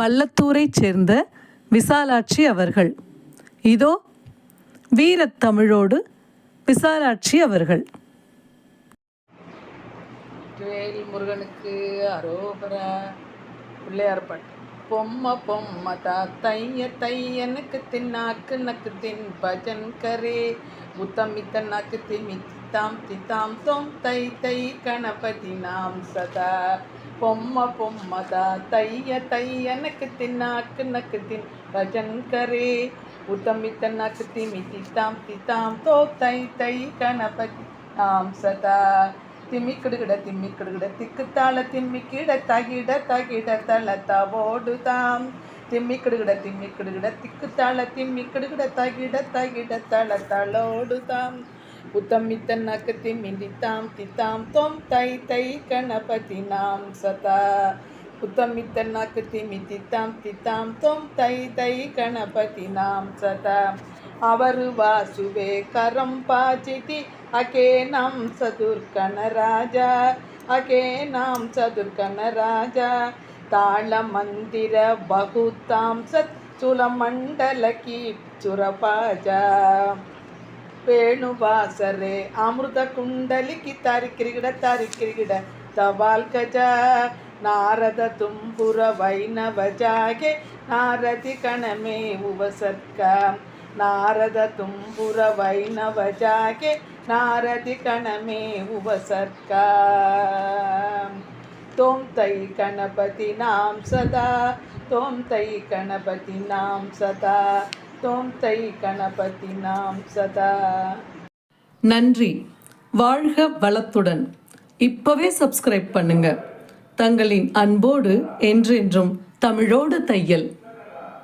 பள்ளத்தூரைச் சேர்ந்த விசாலாட்சி அவர்கள். இதோ வீரத்தமிழோடு விசாலாட்சி அவர்கள். முருகனுக்கு அரோகரா பிள்ளையார் பாட்டு பொம்மை பொம்மை தாத்தைய தையனுக்கு தின்னாக்கு நக்கு தின் பஜன் கரே. முத்தமித்த நக்கு திமி தித்தாம் தித்தாம் தொம் தை தை கணபதி நாம் சதா. பொம்மை பொம்மை தாத்தைய தையனுக்கு தின்னாக்கு நக்கு தின் பஜன் கரே. உத்தமித்த நக்கு திமி தித்தாம் தித்தாம் தோ தை தை கணபதி நாம் சதா. திம்மி கிடுகிட திம்மிக்கிடுகிட திம்மிக்கிடுகிட திக்குத்தாள கிட தகிட தகிட தளத்தவோடு தாம். திம்மிக்கிடுகிட திம்மிக்கிடுகிட திக்குத்தாள திம்மிக்கிடுகிட தகிட தகிட தளத்தளோடு தாம். உத்தமித்த நக்கு திம்மிதித்தாம் தித்தாம். தொம் தை தை கணபதி நாம் சதா. உத்தமித்த நக்கு திமி தித்தாம் தித்தாம். தொம் தை தை கணபதி நாம் சதா. ಅವರು ವಾಸುವೆ ಕರಂಪಾಚಿತಿ ಅಕೆ ನಂ ಸದುರ್ಕನ ರಾಜ ಅಕೆ ನಾಂ ಸದುರ್ಕನ ರಾಜ ತಾಳ ಮಂದಿರ ಬಹುತಾಂ ಸತ್ ಚುಲಮಂಡಲ ಕೀ ಚುರಪಾಜ ವೇಣುವಾಸರೆ ಅಮೃತ ಕುಂಡಲಿಕಿ ತಾರಿಕಿರಿಗಿಡ ತಾರಿಕಿರಿಗಿಡ ತವಾಲ್ ಗಜ ನಾರದ ತುಂಬುರ ವೈನವ ಜಾಗೆ ನಾರದಿ ಕಣಮೇ ಉವಸರ್ಕ ನಾರದ ತುಂಬುರ ವೈನವ ಜಾಗೆ ನಾರದಿ ಕಣಮೇ ಉವಸರ್ಕ ತೋಂ ತೈ ಗಣಪತಿ ನಾಂ ಸದಾ ತೋಂ ತೈ ಗಣಪತಿ ನಾಂ ಸದಾ தோம் தை கணபதி நாம் சதா நன்றி வாழ்க வளத்துடன் இப்பவே சப்ஸ்கிரைப் பண்ணுங்க தங்களின் அன்போடு என்றென்றும் தமிழோடு தையல்